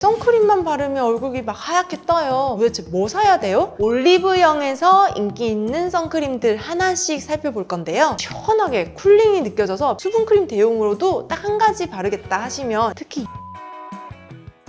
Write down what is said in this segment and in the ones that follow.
선크림만 바르면 얼굴이 막 하얗게 떠요. 도대체 뭐 사야 돼요? 올리브영에서 인기 있는 선크림들 하나씩 살펴볼 건데요. 시원하게 쿨링이 느껴져서 수분크림 대용으로도 딱 한 가지 바르겠다 하시면 특히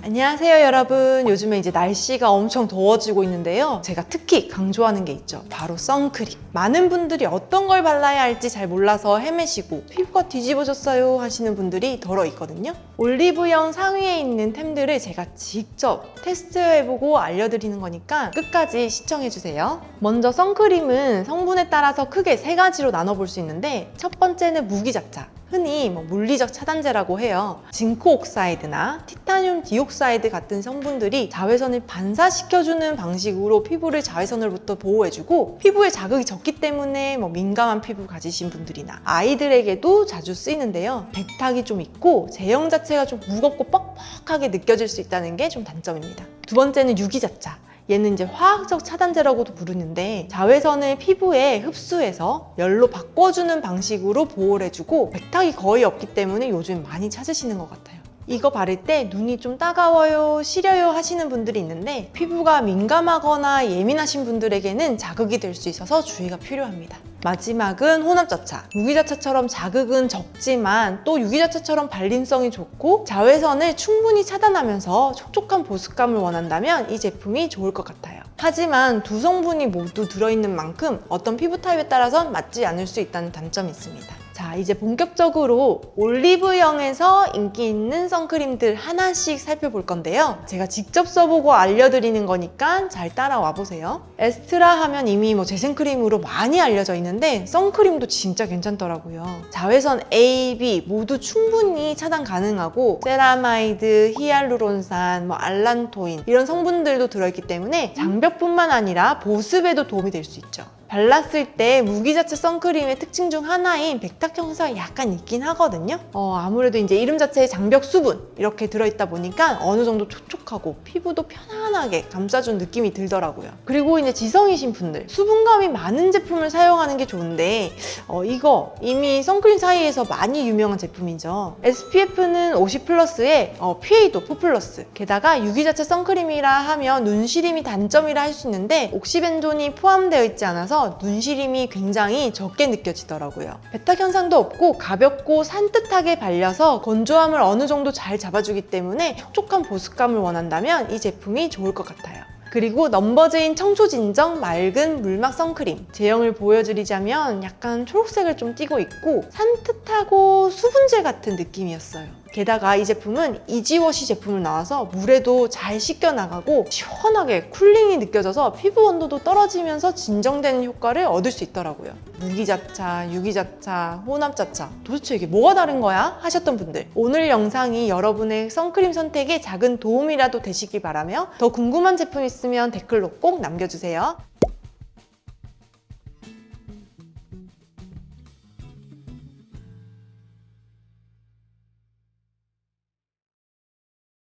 안녕하세요 여러분. 요즘에 이제 날씨가 엄청 더워지고 있는데요. 제가 특히 강조하는 게 있죠. 바로 선크림. 많은 분들이 어떤 걸 발라야 할지 잘 몰라서 헤매시고 피부가 뒤집어졌어요 하시는 분들이 덜어 있거든요. 올리브영 상위에 있는 템들을 제가 직접 테스트해보고 알려드리는 거니까 끝까지 시청해주세요. 먼저 선크림은 성분에 따라서 크게 세 가지로 나눠볼 수 있는데 첫 번째는 무기자차 흔히 뭐 물리적 차단제라고 해요. 징크 옥사이드나 티타늄 디옥사이드 같은 성분들이 자외선을 반사시켜주는 방식으로 피부를 자외선으로부터 보호해주고 피부에 자극이 적기 때문에 뭐 민감한 피부 가지신 분들이나 아이들에게도 자주 쓰이는데요. 백탁이 좀 있고 제형 자체가 좀 무겁고 뻑뻑하게 느껴질 수 있다는 게 좀 단점입니다. 두 번째는 유기자차. 얘는 이제 화학적 차단제라고도 부르는데 자외선을 피부에 흡수해서 열로 바꿔주는 방식으로 보호를 해주고 백탁이 거의 없기 때문에 요즘 많이 찾으시는 것 같아요. 이거 바를 때 눈이 좀 따가워요, 시려요 하시는 분들이 있는데 피부가 민감하거나 예민하신 분들에게는 자극이 될 수 있어서 주의가 필요합니다. 마지막은 혼합자차. 무기자차처럼 자극은 적지만 또 유기자차처럼 발림성이 좋고 자외선을 충분히 차단하면서 촉촉한 보습감을 원한다면 이 제품이 좋을 것 같아요. 하지만 두 성분이 모두 들어있는 만큼 어떤 피부 타입에 따라선 맞지 않을 수 있다는 단점이 있습니다. 자, 이제 본격적으로 올리브영에서 인기 있는 선크림들 하나씩 살펴볼 건데요. 제가 직접 써보고 알려드리는 거니까 잘 따라와 보세요. 에스트라 하면 이미 뭐 재생크림으로 많이 알려져 있는데 선크림도 진짜 괜찮더라고요. 자외선 A, B 모두 충분히 차단 가능하고 세라마이드, 히알루론산, 뭐 알란토인 이런 성분들도 들어있기 때문에 장벽뿐만 아니라 보습에도 도움이 될 수 있죠. 발랐을 때 무기 자체 선크림의 특징 중 하나인 백탁 형상이 약간 있긴 하거든요. 어, 아무래도 이제 이름 자체에 장벽 수분 이렇게 들어있다 보니까 어느 정도 촉촉하고 피부도 편안하게 감싸준 느낌이 들더라고요. 그리고 이제 지성이신 분들 수분감이 많은 제품을 사용하는 게 좋은데 어, 이거 이미 선크림 사이에서 많이 유명한 제품이죠. SPF는 50 플러스에 어, PA도 4 플러스 게다가 유기 자체 선크림이라 하면 눈시림이 단점이라 할 수 있는데 옥시벤존이 포함되어 있지 않아서 눈시림이 굉장히 적게 느껴지더라고요. 베타 현상도 없고 가볍고 산뜻하게 발려서 건조함을 어느 정도 잘 잡아주기 때문에 촉촉한 보습감을 원한다면 이 제품이 좋을 것 같아요. 그리고 넘버즈인 청초 진정 맑은 물막 선크림 제형을 보여드리자면 약간 초록색을 좀 띠고 있고 산뜻하고 수분젤 같은 느낌이었어요. 게다가 이 제품은 이지워시 제품을 나와서 물에도 잘 씻겨 나가고 시원하게 쿨링이 느껴져서 피부 온도도 떨어지면서 진정되는 효과를 얻을 수 있더라고요. 무기자차, 유기자차, 혼합자차 도대체 이게 뭐가 다른 거야? 하셨던 분들 오늘 영상이 여러분의 선크림 선택에 작은 도움이라도 되시길 바라며 더 궁금한 제품 있으면 댓글로 꼭 남겨주세요.